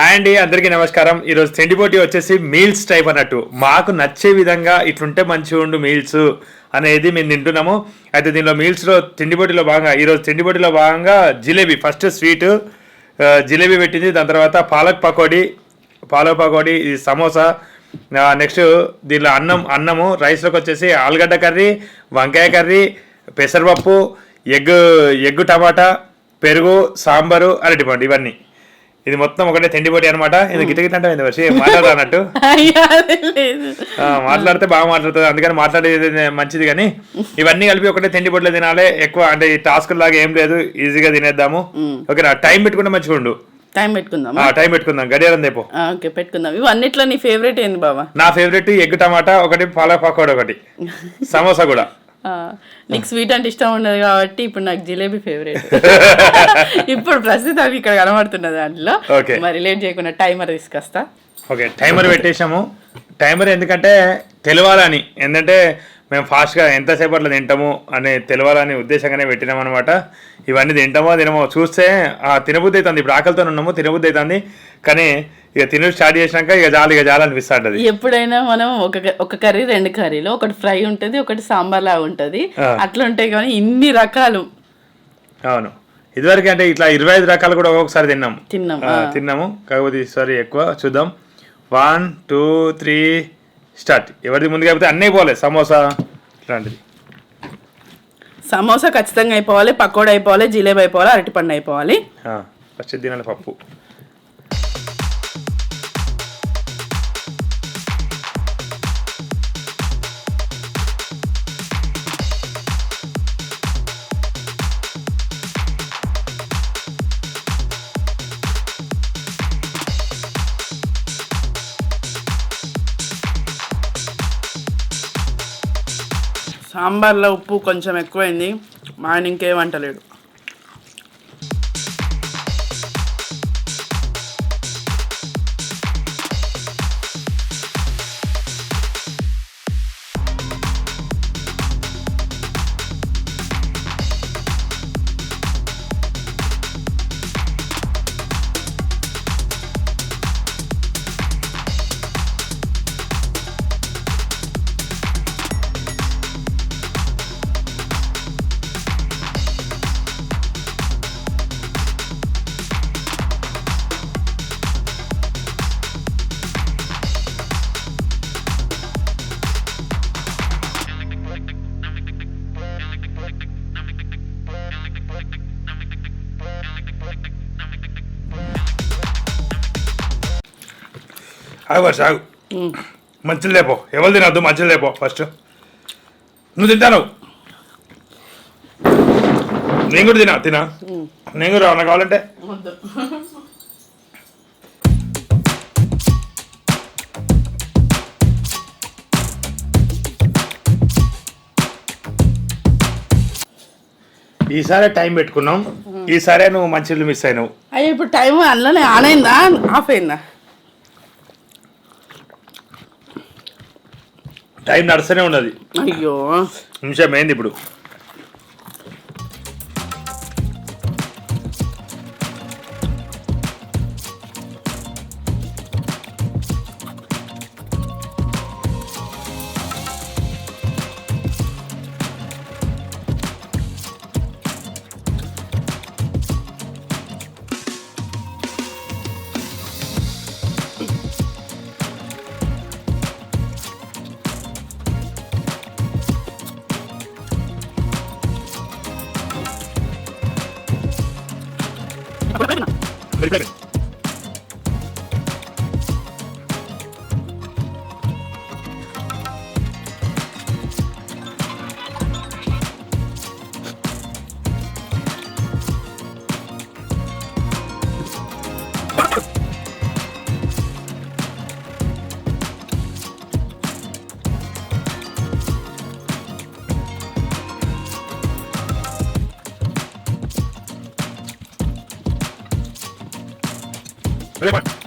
Hi అండి అందరికీ నమస్కారం. ఈరోజు తిండిపోటీ వచ్చేసి మీల్స్ టైప్ అన్నట్టు. మాకు నచ్చే విధంగా ఇట్లుంటే మంచిగా ఉండు మీల్స్ అనేది మేము తింటున్నాము. అయితే దీనిలో మీల్స్లో తిండిపోటీలో భాగంగా ఈరోజు తిండిపోటీలో భాగంగా జిలేబీ ఫస్ట్ స్వీట్ జిలేబీ పెట్టింది. దాని తర్వాత పాలక్ పకోడీ పాలక్ పకోడీ ఇది సమోసా నెక్స్ట్ దీనిలో అన్నం అన్నము రైస్లోకి వచ్చేసి ఆలుగడ్డ కర్రీ వంకాయ కర్రీ పెసరపప్పు ఎగ్ ఎగ్ టమాటా పెరుగు సాంబారు అరటిపండు ఇవన్నీ. ఇది మొత్తం ఒకటే తిండిపోటీ అనమాట ఇది గిట గిట అంటే వర్షి ఆ, మాట్లాడితే బాగా మాట్లాడుతుంది. అందుకని మాట్లాడేది మంచిది కానీ ఇవన్నీ కలిపి ఒకటే తిండిపోట్లో తినాలి. ఎక్కువ అంటే ఈ టాస్క్ లాగా ఏం లేదు. ఈజీగా తినేద్దాము. ఓకేనా? టైం పెట్టుకుంటే మంచిగా ఉండు. టైం పెట్టుకుందాం టైం పెట్టుకుందాం. గడియారం దేపో. ఓకే పెట్టుకుందాం. ఇవన్నిట్లో నీ ఫేవరెట్ ఏంది బాబా నా ఫేవరెట్ ఎగ్ టమాటా ఒకటి పాలక్ పకోడీ ఒకటి. సమోసా కూడా. నీకు స్వీట్ అంటే ఇష్టం ఉండదు కాబట్టి ఇప్పుడు నాకు జిలేబీ ఫేవరెట్ ఇప్పుడు ప్రస్తుతం ఇక్కడ కనబడుతున్న దాంట్లో. మరి లేట్ చేయకుండా టైమర్ తీసుకొస్తా. ఓకే టైమర్ పెట్టేసాము టైమర్ ఎందుకంటే తెలవాలని. ఏంటంటే మేము ఫాస్ట్గా ఎంతసేపట్లో తింటాము అని తెలవాలని ఉద్దేశంగానే పెట్టినాం అనమాట ఇవన్నీ తింటామో తినమో చూస్తే ఆ తినబుద్ధి అవుతుంది. ఇప్పుడు ఆకలితో ఉన్నాము తినబుద్ధి అవుతుంది. కానీ ఇక తిన స్టార్ట్ చేసినాక ఇక చాలు ఇక చాలు అనిపిస్తుంటది. ఎప్పుడైనా మనం ఒక ఒక కర్రీ రెండు కర్రీలు ఒకటి ఫ్రై ఉంటుంది ఒకటి సాంబార్ లాగా ఉంటుంది. అట్లా ఉంటాయి కానీ ఇన్ని రకాలు. అవును. ఇదివరకు అంటే ఇట్లా ఇరవై ఐదు రకాలు కూడా ఒక్కొక్కసారి తిన్నాము. తిన్నాం ఆ, తిన్నాము. కాకపోతే ఈసారి ఎక్కువ చూద్దాం. One two three start. ఎవరిది ముందుగా అయిపోతే అన్నీ పోలే సమోసా ఇట్లాంటిది. సమోసా ఖచ్చితంగా అయిపోవాలి పకోడా అయిపోవాలి జిలేబీ అయిపోవాలి అరటిపండు అయిపోవాలి. ఫస్ట్ తినాలి పప్పు. సాంబార్లో ఉప్పు కొంచెం ఎక్కువైంది. మా ఆయన ఇంకేం అంటలేడు ఆగు సాగు ఆగు. మంచిలు లేపో. ఎవరు తినద్దు మంచిలు లేపో ఫస్ట్. నువ్వు తింటాను నేను కూడా తినా తినా? నేను కూడా ఏమన్నా కావాలంటే? ఈసారే టైం పెట్టుకున్నాం. ఈసారే నువ్వు మంచిలు మిస్ అయినావు. అయ్యో ఇప్పుడు టైం అందులోనే ఆన్ అయిందా? ఆఫ్ అయిందా? టైం నడుస్తూనే ఉన్నది. అయ్యో. నిమిషం ఏంది ఇప్పుడు? Ready, one.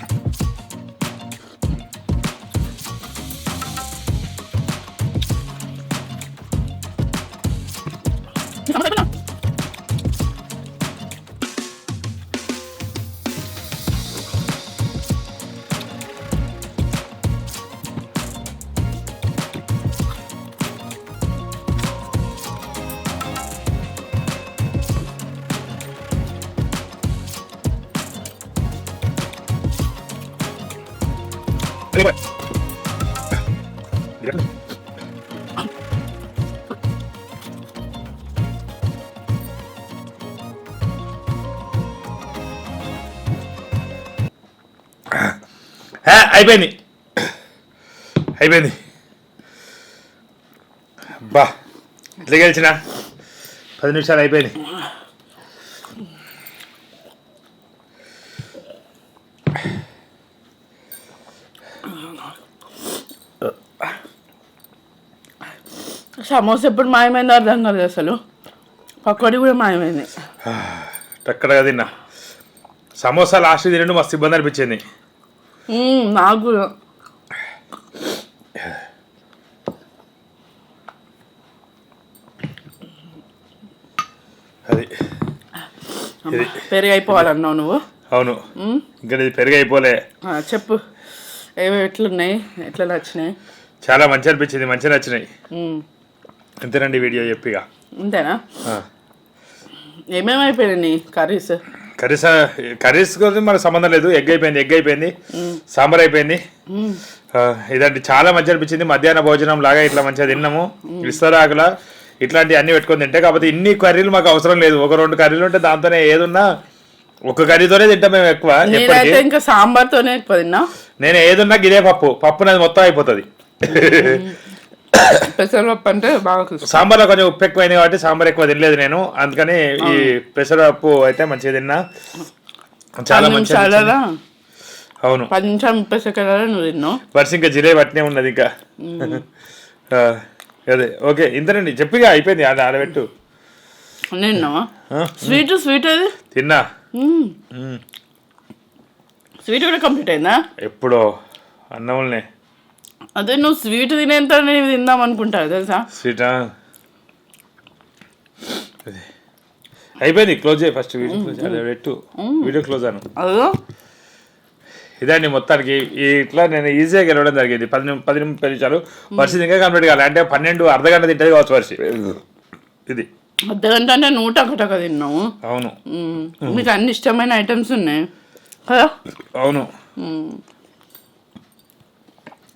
అయిపోయింది. అయిపోయింది. బా ఎట్లా గెలిచిన? పది నిమిషాలు అయిపోయింది సమోసా ఎప్పుడు మాయమైందో అర్థం కాలేదు అసలు. పకోడీ కూడా మాయమైంది. టక్కడగా తిన్నా. సమోసా లాస్ట్ తినండి మస్తు ఇబ్బంది అనిపించింది. నాకు కూడా అది. పెరుగు అయిపోవాలన్నావు నువ్వు? అవును. ఇంకా ఇది పెరుగు అయిపోలే ఆ, చెప్పు. ఏవి ఎట్లున్నాయి? ఎట్లా నచ్చినాయి? చాలా మంచి అనిపించింది మంచిగా నచ్చినాయి. అంతేనండి వీడియో చెప్పిగా. అంతేనా. ఏమేమి అయిపోయినాయి కర్రీస్? కర్రీస్ కర్రీస్ గురించి మనకు సంబంధం లేదు. ఎగ్ అయిపోయింది ఎగ్ అయిపోయింది. సాంబార్ అయిపోయింది. ఇదంటే చాలా మంచి అనిపించింది. మధ్యాహ్న భోజనం లాగా ఇట్లా మంచిగా తిన్నాము. ఇస్తరాకుల ఇట్లాంటి అన్ని పెట్టుకొని తింటే కాకపోతే ఇన్ని కర్రీలు మాకు అవసరం లేదు. ఒక రెండు కర్రీలు ఉంటే దాంతోనే ఏదున్నా ఒక కర్రీతోనే తింటాం మేము ఎక్కువ ఇంకా సాంబార్తోనే ఎక్కువ తిన్నా. నేను ఏదున్నా గిదే పప్పు. పప్పు నాది మొత్తం అయిపోతుంది. పెసరపప్పు అంటే బాగా. సాంబార్లో కొంచెం ఉప్పు ఎక్కువైంది కాబట్టి సాంబార్ ఎక్కువ తినలేదు నేను. అందుకని ఈ పెసరపప్పు అయితే మంచిగా తిన్నా. చాలా పది మంచి నిమిషాలలో అవును. పది నిమిషాలు ముప్పై సెకండ్లలో నువ్వు తిన్నావు? వర్షం ఇంకా జిలే పట్టినే ఉన్నది ఇంకా. అదే. ఓకే ఇంతనండి. చెప్పిగా అయిపోయింది. ఆడ ఆడబెట్టు ఆ? స్వీట్ స్వీట్ అది? తిన్నా. స్వీట్ కూడా కంప్లీట్ అయిందా? ఎప్పుడో. అన్నములనే. అదే నువ్వు స్వీట్ తినేంత నేను తిందాం అనుకుంటావు తెలుసా? స్వీటా. అయిపోయింది క్లోజ్ చేయి ఫస్ట్ వీడియో క్లోజ్ పెట్టు. వీడియో క్లోజ్ అను. అదో. ఇదండి మొత్తానికి. ఇట్లా నేను ఈజీగా గెలవడం జరిగింది. పది నిమి- పది నిమిషాలు. వర్షం ఇంకా కంప్లీట్ కావాలి అంటే పన్నెండు అర్ధ గంట తింటది కావచ్చు వర్షి. ఇది. అర్ధ గంట అంటే నూట ఒకటొక తిన్నావు అవును. మీకు అన్ని ఇష్టమైన ఐటమ్స్ ఉన్నాయి కదా? అవును.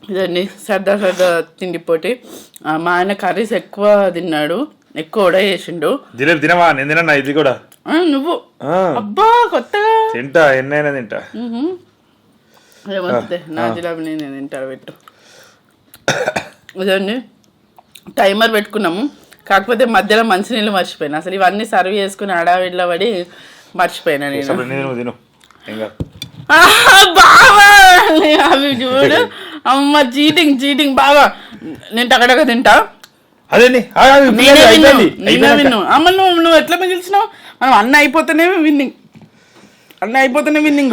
ఇదండి సరదా సరదా తిండి పోటీ. ఆ, మా ఆయన కర్రీస్ ఎక్కువ తిన్నాడు ఎక్కువ కూడా చేసిండు. జిలేబీ తినవా? నేను తినన్నా ఇది కూడా. ఆ, నువ్వు? ఆ, అబ్బా కొత్తగా. తింటా ఎన్నైనా తింటా. నా జిలాబీ నేను తింటారు పెట్టు. ఇదండి. టైమర్ పెట్టుకున్నాము. కాకపోతే మధ్యలో మంచినీళ్ళు మర్చిపోయినా. అసలు ఇవన్నీ సర్వ్ చేసుకుని అడావిడిలో పడి మర్చిపోయినా నేను. అప్పుడు నేను తిను. ఏం కాదు. ఆహా, బావా అవి చూడు. అమ్మ చీటింగ్ చీటింగ్ బావా నేను టకటక తింటా. అదేండి నేనే. విన్ను. అమ్మ నువ్వు నువ్వు ఎట్లా మిగిల్చినావు? మనం అన్న అయిపోతేనే విన్నింగ్. అన్న అయిపోతేనే విన్నింగ్.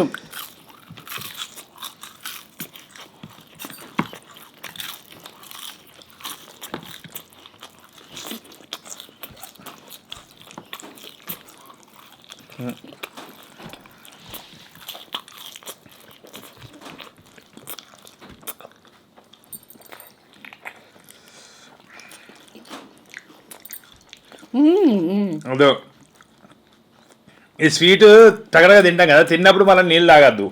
అదో. ఈ స్వీట్ తగడగా తింటాం కదా తిన్నప్పుడు మళ్ళీ నీళ్ళు తాగద్దు.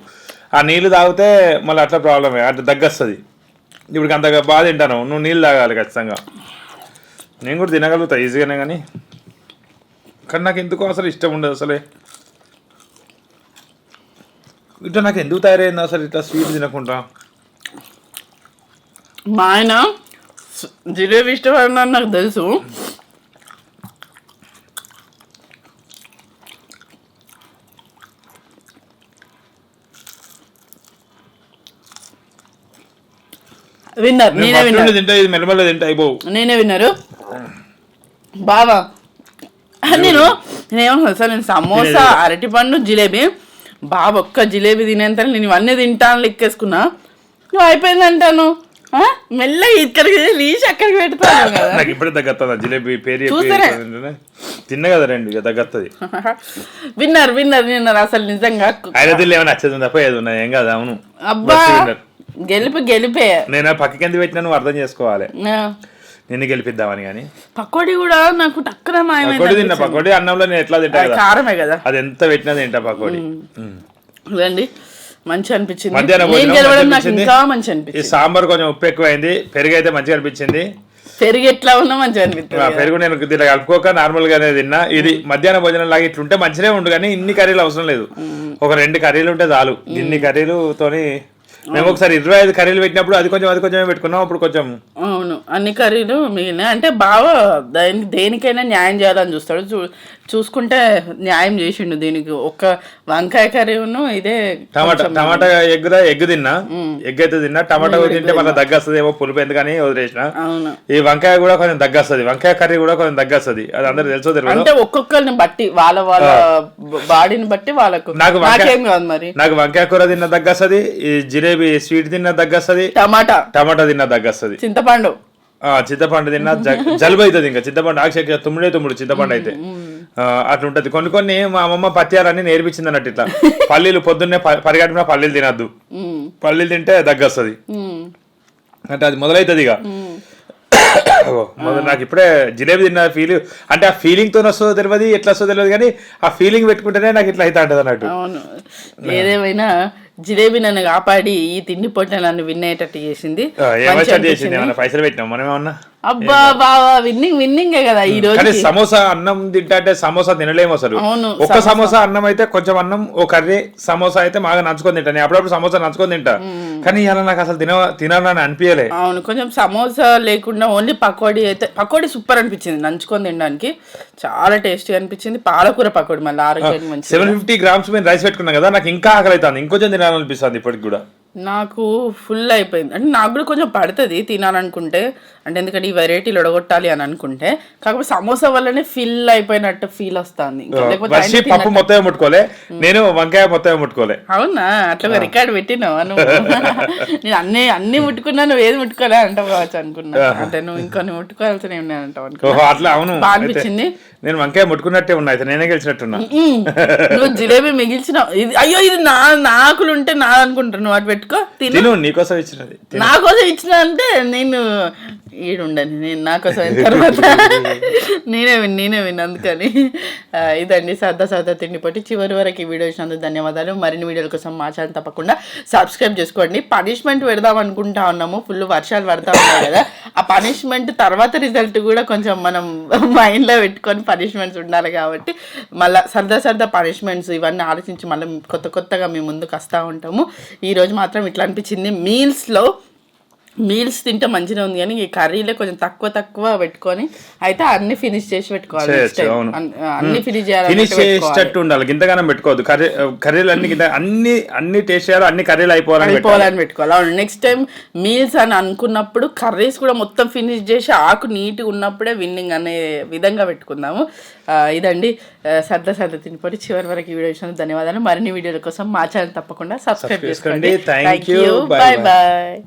ఆ నీళ్ళు తాగితే మళ్ళీ అట్లా ప్రాబ్లమే అట్లా దగ్గొస్తుంది. ఇప్పుడు అంత బాగా తింటాను నువ్వు నీళ్ళు తాగాలి ఖచ్చితంగా. నేను కూడా తినగలుగుతా ఈజీగానే కానీ. కానీ నాకు ఎందుకో అసలు ఇష్టం ఉండదు అసలే. ఇట్లా నాకు ఎందుకు తయారైంది అసలు ఇట్లా స్వీట్ తినకుండా? మా ఆయన జిలేబీ ఇష్టపడినారు నాకు తెలుసు. విన్నర్. నేను విన్నర్. తింటా ఇది మెల్లమెల్ల తింటా అయిపోవు నేనే విన్నారు. బావా. నేను నేనేమన్నా సార్ నేను సమోసా అరటిపండు జిలేబీ. బాబు ఒక్క జిలేబీ తినేంత నేను ఇవన్నీ తింటాను లెక్కేసుకున్నా. నువ్వు అయిపోయింది అంటాను? మెల్లగా ఇక్కడికి తీసి అక్కడికి పెడతాను నాకు ఇప్పుడే తగ్గత్తుంది జిలేబీ పేరు. తిన్నా కదా రెండు ఇక తగ్గత్తది. Winner winner winner. అసలు నిజంగా ఏమైనా నచ్చదు తప్ప ఏది ఉన్నది ఏం కాదు అవును. అబ్బా. గెలిపి గెలిపే. నేను పక్కకి ఎందుకు పెట్టినా నువ్వు అర్థం చేసుకోవాలి. నిన్ను గెలిపిద్దామని కానీ. పకోడీ కూడా నాకు టక్కన పకోడీ తిన్నా పకోడీ అన్నంలో నేను ఎట్లా తింటా కారమే కదా. అది ఎంత పెట్టినా తింటా పకోడీ. ఇదండి. మంచి అనిపించింది. మధ్యాహ్నం నేను గెలవడం నాకు అనిపించింది. ఇంకా మంచి ఈ సాంబార్ కొంచెం ఉప్పు ఎక్కువైంది. పెరుగు అయితే మంచిగా అనిపించింది. పెరుగు ఎట్లా ఉన్నా మంచిగా అనిపిస్తుంది పెరుగు నేను దీంట్లో కలుపుకోక నార్మల్ గానే తిన్నా. ఇది మధ్యాహ్న భోజనం లాగా ఇట్లుంటే మంచిగా ఉండు కానీ ఇన్ని కర్రీలు అవసరం లేదు. ఒక రెండు కర్రీలు ఉంటే చాలు. ఇన్ని కర్రీలుతోని మేము ఒకసారి ఇరవై ఐదు కర్రీలు పెట్టినప్పుడు అది కొంచెం అది కొంచెం పెట్టుకున్నాం అప్పుడు కొంచెం అవును. అన్ని కర్రీలు మిగిలిన అంటే బాగా దానికి దేనికైనా న్యాయం చేయాలని చూస్తాడు. చూ చూసుకుంటే న్యాయం చేసిండు దీనికి. ఒక్క వంకాయ కర్రీ ఇదే టమాటా టమాటా ఎగ్ ఎగ్ తిన్నా. ఎగ్ అయితే తిన్నా. టమాటా తింటే మళ్ళీ దగ్గస్తుంది ఏమో పులుపు ఎందుకని వదిలేసిన. ఈ వంకాయ కూడా కొంచెం దగ్గస్తుంది. వంకాయ కర్రీ కూడా కొంచెం దగ్గస్తుంది. అది అందరు తెలుసో అంటే ఒక్కొక్కరిని బట్టి వాళ్ళ వాళ్ళ బాడీని బట్టి వాళ్ళకు. నాకు వంకాయ- మరి. నాకు వంకాయ కూర తిన్న దగ్గస్తుంది. ఈ జిలేబీ స్వీట్ తిన్న దగ్గస్తుంది టమాటా. టమాటా తిన్న దగ్గస్తుంది చింతపండు. చింతపండు తిన్నా జలుబు అవుతుంది ఇంకా. చింతపండు ఆక్ష తుమ్ముడే తుమ్ముడు చింతపండు అయితే. అట్లుంటది. కొన్ని కొన్ని మా అమ్మమ్మ పత్యాలన్నీ నేర్పించింది అన్నట్టు ఇట్లా. పల్లీలు పొద్దున్నే పరిగెట్టిన పల్లీలు తినద్దు. పల్లీలు తింటే దగ్గస్తుంది అంటే అది మొదలవుతుంది ఇక మొదలు నాకు ఇప్పుడే జిలేబీ తిన్న ఫీల్ అంటే ఆ ఫీలింగ్తో వస్తుందో తెలియదు ఎట్లా వస్తుందో తెలియదు కానీ ఆ ఫీలింగ్ పెట్టుకుంటేనే నాకు ఇట్లా అయితే అంటది అన్నట్టు ఏదేమైనా జిలేబీ నన్ను కాపాడి ఈ తిండి పొట్ట నన్ను మంచిగా ఏమైనా చేసింది పైసలు పెట్టినాం మనం ఏమన్నా? అబ్బా బావా విన్నింగ్ విన్నింగే కదా ఈ రోజు సమోసా అన్నం తింటా అంటే సమోసా తినలేము అసలు. అవును, ఒక్క సమోసా. అన్నం అయితే కొంచెం అన్నం ఓ కర్రీ సమోసా అయితే బాగా నంచుకొని తింటా. నేను అప్పుడప్పుడు సమోసా నంచుకొని తింటా. కానీ ఇలా నాకు అసలు తిన తినాలని అనిపించలే అవును కొంచెం సమోసా లేకుండా ఓన్లీ పకోడీ అయితే పకోడీ సూపర్ అనిపించింది నంచుకొని తినడానికి. చాలా టేస్టీ అనిపించింది. పాలకూర పకోడీ మళ్ళీ ఆరోగ్యానికి సెవెన్ ఫిఫ్టీ గ్రామ్స్ మేము రైస్ పెట్టుకున్నాం కదా నాకు ఇంకా ఆకలి అవుతుంది ఇంకొంచెం తినాలనిపిస్తుంది ఇప్పటికి కూడా. నాకు ఫుల్ అయిపోయింది. అంటే నాకు కూడా కొంచెం పడుతుంది తినాలనుకుంటే. అంటే ఎందుకంటే ఈ వెరైటీలు ఒడగొట్టాలి అని అనుకుంటే. కాకపోతే సమోసా వల్లనే ఫిల్ అయిపోయినట్టు ఫీల్ వస్తుంది. ఇంకా పప్పు మొత్తం ముట్టుకోలే నేను వంకాయ మొత్తం ముట్టుకోలే అవునా? అట్లా రికార్డ్ పెట్టినావా నువ్వు? నేను అన్ని అన్ని ముట్టుకున్నా నువ్వు ఏది ముట్టుకోలే అంటావు కావచ్చు అనుకున్నా. అంటే నువ్వు ముట్టుకోవాల్సిన ఉన్నాయి అంటావు అనుకో ఓహో అట్లా అవును. అనిపించింది. నేను వంకాయ ముట్టుకున్నట్టే ఉన్నా. అయితే నేనే గెలిచినట్టున్నా. నువ్వు జిలేబీ మిగిల్చినావు ఇది అయ్యో ఇది నా నా ఆకులు ఉంటే నా అనుకుంటాను నువ్వు అటు పెట్టుకో తిను నీకోసం ఇచ్చినది. నా కోసం ఇచ్చిన అంటే నేను ఈడుండను. నేను నా కోసం అయిన తర్వాత నేనే విన్ నేనే విన్ అందుకని. ఇదండి సరదా సరదా తిండి పట్టి. చివరి వరకు ఈ వీడియో ఇచ్చినందుకు ధన్యవాదాలు. మరిన్ని వీడియోల కోసం మా ఛానల్ తప్పకుండా సబ్స్క్రైబ్ చేసుకోండి. పనిష్మెంట్ పెడదాం అనుకుంటా ఉన్నాము. ఫుల్ వర్షాలు పడతా ఉన్నాయి కదా. ఆ పనిష్మెంట్ తర్వాత రిజల్ట్ కూడా కొంచెం మనం మైండ్లో పెట్టుకొని పనిష్మెంట్స్ ఉండాలి కాబట్టి మళ్ళీ సరదా సరదా పనిష్మెంట్స్ ఇవన్నీ ఆలోచించి మళ్ళీ కొత్త కొత్తగా మేము ముందుకు వస్తూ ఉంటాము. ఈ రోజు మాత్రం ఇట్లా అనిపించింది. మీల్స్లో మీల్స్ తింటే మంచిగా ఉంది కానీ ఈ కర్రీలే కొంచెం తక్కువ తక్కువ పెట్టుకొని అయితే అన్ని ఫినిష్ చేసి పెట్టుకోవాలి అన్ని ఫినిష్ చేయాలి ఫినిష్ చేసేటట్టు ఉండాలి. గింతగానం పెట్టుకోవద్దు. కర్రీ కర్రీలు అన్ని అన్ని అన్ని టేస్ట్ చేయాలి అన్ని కర్రీలు అయిపోవాలని పెట్టాలి. అయిపోవాలని పెట్టుకోవాలి. అవును నెక్స్ట్ టైం మీల్స్ అని అనుకున్నప్పుడు కర్రీస్ కూడా మొత్తం ఫినిష్ చేసి ఆకు నీట్గా ఉన్నప్పుడే విన్నింగ్ అనే విధంగా పెట్టుకుందాము. ఇదండి. సరదా సరదా తినిపోయి చివరి వరకు ఈ వీడియో ఇచ్చినందుకు ధన్యవాదాలు. మరిన్ని వీడియోల కోసం మా ఛానల్ తప్పకుండా సబ్స్క్రైబ్ చేసుకోండి. you. Bye bye. బాయ్